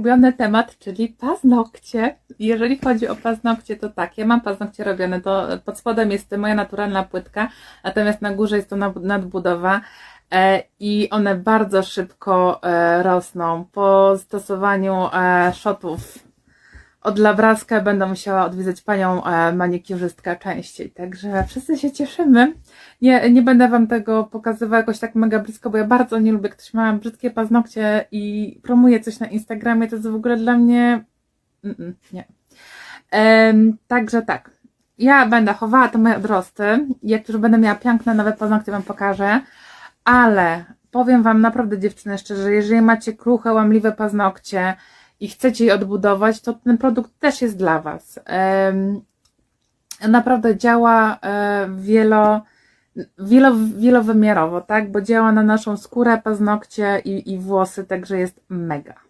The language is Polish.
ulubiony temat, czyli paznokcie. Jeżeli chodzi o paznokcie, to tak, ja mam paznokcie robione, to pod spodem jest moja naturalna płytka, natomiast na górze jest to nad- nadbudowa e, i one bardzo szybko e, rosną. Po stosowaniu e, shotów od Labraska będę musiała odwiedzać panią e, manikiurzystkę częściej, także wszyscy się cieszymy. Nie, nie będę Wam tego pokazywała jakoś tak mega blisko, bo ja bardzo nie lubię, ktoś ma brzydkie paznokcie i promuje coś na Instagramie, to jest w ogóle dla mnie... Mm-mm, nie. Em, także tak, ja będę chowała te moje odrosty, jak już będę miała piękne nowe paznokcie Wam pokażę, ale powiem Wam naprawdę dziewczyny szczerze, jeżeli macie kruche, łamliwe paznokcie i chcecie je odbudować, to ten produkt też jest dla Was. Naprawdę działa e, wielo, wielo, wielowymiarowo, tak? Bo działa na naszą skórę, paznokcie i, i włosy, także jest mega.